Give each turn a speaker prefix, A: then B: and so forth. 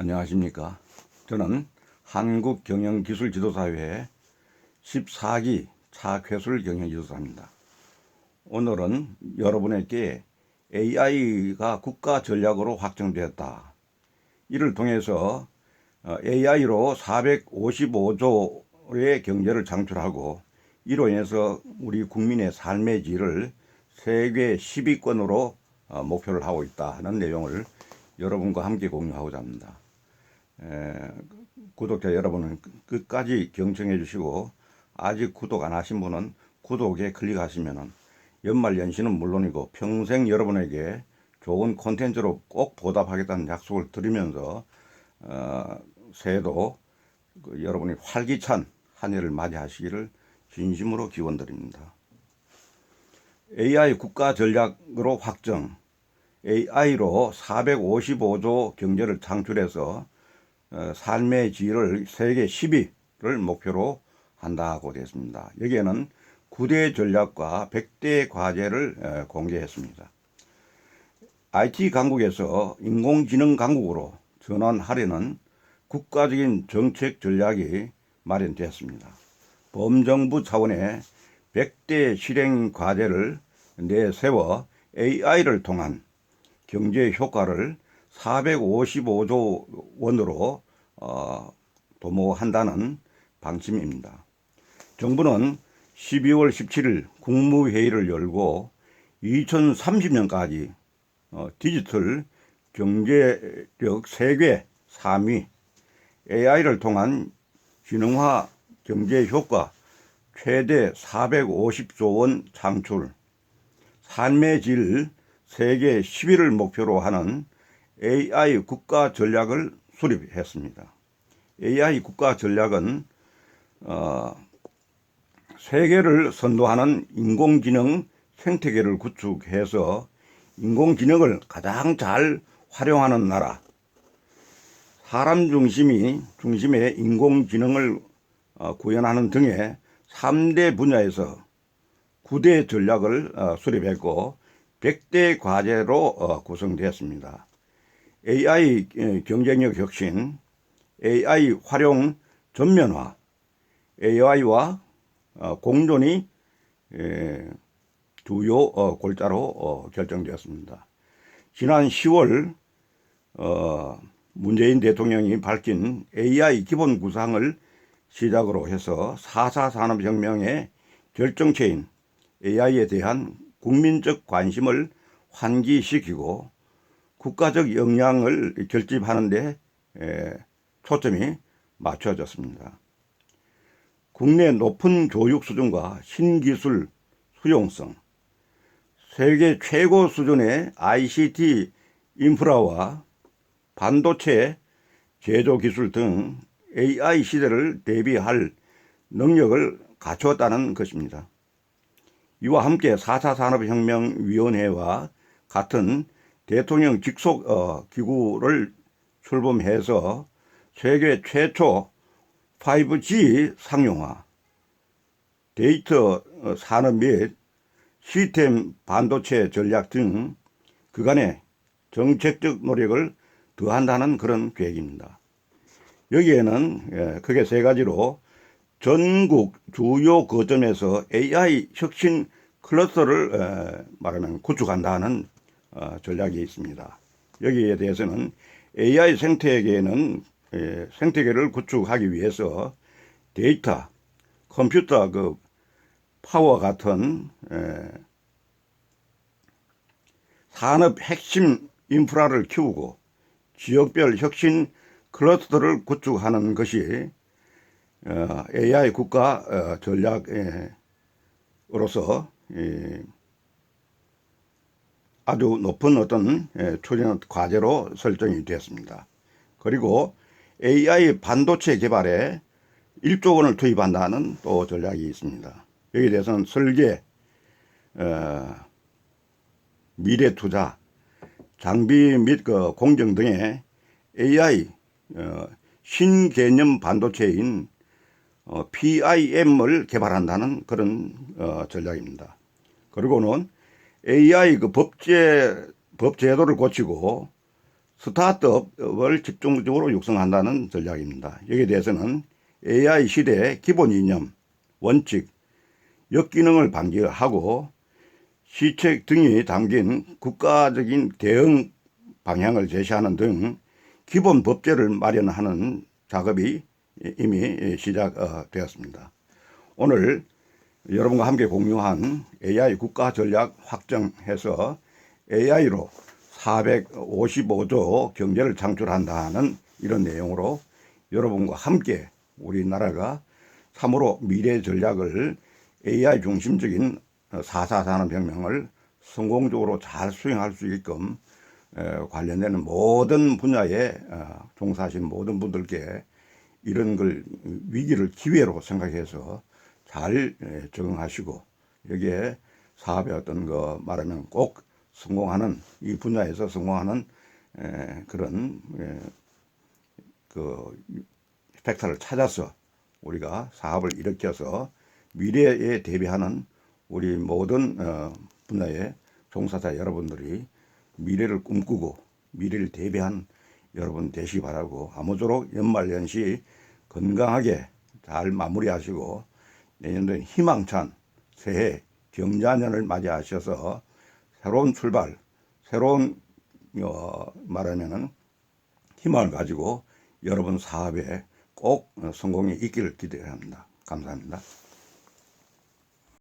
A: 안녕하십니까. 저는 한국경영기술지도사회 14기 차쾌술 경영지도사입니다. 오늘은 여러분에게 AI가 국가 전략으로 확정되었다. 이를 통해서 AI로 455조의 경제를 창출하고 이로 인해서 우리 국민의 삶의 질을 세계 10위권으로 어, 목표를 하고 있다는 내용을 여러분과 함께 공유하고자 합니다. 에, 구독자 여러분은 끝까지 경청해 주시고 아직 구독 안 하신 분은 구독에 클릭하시면은 연말 연시는 물론이고 평생 여러분에게 좋은 콘텐츠로 꼭 보답하겠다는 약속을 드리면서 어, 새해도 그 여러분이 활기찬 한 해를 맞이하시기를 진심으로 기원드립니다. AI 국가 전략으로 확정, AI로 455조 경제를 창출해서 어, 삶의 질을 세계 10위를 목표로 한다고 되었습니다. 여기에는 9대 전략과 100대 과제를 어, 공개했습니다. IT 강국에서 인공지능 강국으로 전환하려는 국가적인 정책 전략이 마련되었습니다. 범정부 차원의 100대 실행 과제를 내세워 AI를 통한 경제 효과를 455조 원으로 어, 도모한다는 방침입니다. 정부는 12월 17일 국무회의를 열고 2030년까지 어, 디지털 경제력 세계 3위 AI를 통한 진흥화 경제 효과 최대 450조 원 창출, 삶의 질 세계 10위를 목표로 하는 AI 국가 전략을 수립했습니다. AI 국가 전략은 어, 세계를 선도하는 인공지능 생태계를 구축해서 인공지능을 가장 잘 활용하는 나라, 사람 중심이 중심의 인공지능을 어, 구현하는 등의 3대 분야에서 9대 전략을 어, 수립했고 100대 과제로 어, 구성되었습니다. AI 경쟁력 혁신, AI 활용 전면화, AI와 공존이 주요 골자로 결정되었습니다. 지난 10월 문재인 대통령이 밝힌 AI 기본 구상을 시작으로 해서 4사 산업혁명의 결정체인 AI에 대한 국민적 관심을 환기시키고 국가적 역량을 결집하는 데 초점이 맞춰졌습니다. 국내 높은 교육 수준과 신기술 수용성, 세계 최고 수준의 ICT 인프라와 반도체 제조 기술 등 AI 시대를 대비할 능력을 갖추었다는 것입니다. 이와 함께 4차 산업혁명위원회와 같은 대통령 직속 어, 기구를 출범해서 세계 최초 5G 상용화, 데이터 어, 산업 및 시스템 반도체 전략 등 그간의 정책적 노력을 더한다는 그런 계획입니다. 여기에는 예, 크게 세 가지로 전국 주요 거점에서 AI 혁신 클러스터를 말하면 구축한다는 어, 전략이 있습니다. 여기에 대해서는 AI 생태계는 생태계를 구축하기 위해서 데이터, 컴퓨터 그 파워 같은 산업 핵심 인프라를 키우고 지역별 혁신 클러스터를 구축하는 것이 AI 어, 국가 어, 전략으로서 아주 높은 어떤 초전 과제로 설정이 되었습니다. 그리고 AI 반도체 개발에 1조 원을 투입한다는 또 전략이 있습니다. 여기에 대해서는 설계, 어, 미래 투자, 장비 및 그 공정 등의 AI 신개념 반도체인 PIM을 개발한다는 그런 전략입니다. 그리고는 AI 그 법제, 법 제도를 고치고 스타트업을 집중적으로 육성한다는 전략입니다. 여기에 대해서는 AI 시대의 기본 이념, 원칙, 역기능을 방지하고 시책 등이 담긴 국가적인 대응 방향을 제시하는 등 기본 법제를 마련하는 작업이 이미 시작되었습니다. 오늘 여러분과 함께 공유한 AI 국가 전략 확정해서 AI로 455조 경제를 창출한다는 이런 내용으로 여러분과 함께 우리나라가 참으로 미래 전략을 AI 중심적인 4사 산업혁명을 성공적으로 잘 수행할 수 있게끔 에, 관련되는 모든 분야에 어, 종사하신 모든 분들께 이런 걸 위기를 기회로 생각해서 잘 에, 적응하시고 여기에 사업의 어떤 거 말하면 꼭 성공하는 이 분야에서 성공하는 에, 그런 에, 그 팩터를 찾아서 우리가 사업을 일으켜서 미래에 대비하는 우리 모든 어, 분야의 종사자 여러분들이 미래를 꿈꾸고 미래를 대비한 여러분 되시기 바라고 아무쪼록 연말연시 건강하게 잘 마무리하시고 내년도엔 희망찬 새해 경자년을 맞이하셔서 새로운 출발, 새로운 어, 말하면은 희망을 가지고 여러분 사업에 꼭 성공이 있기를 기대합니다. 감사합니다.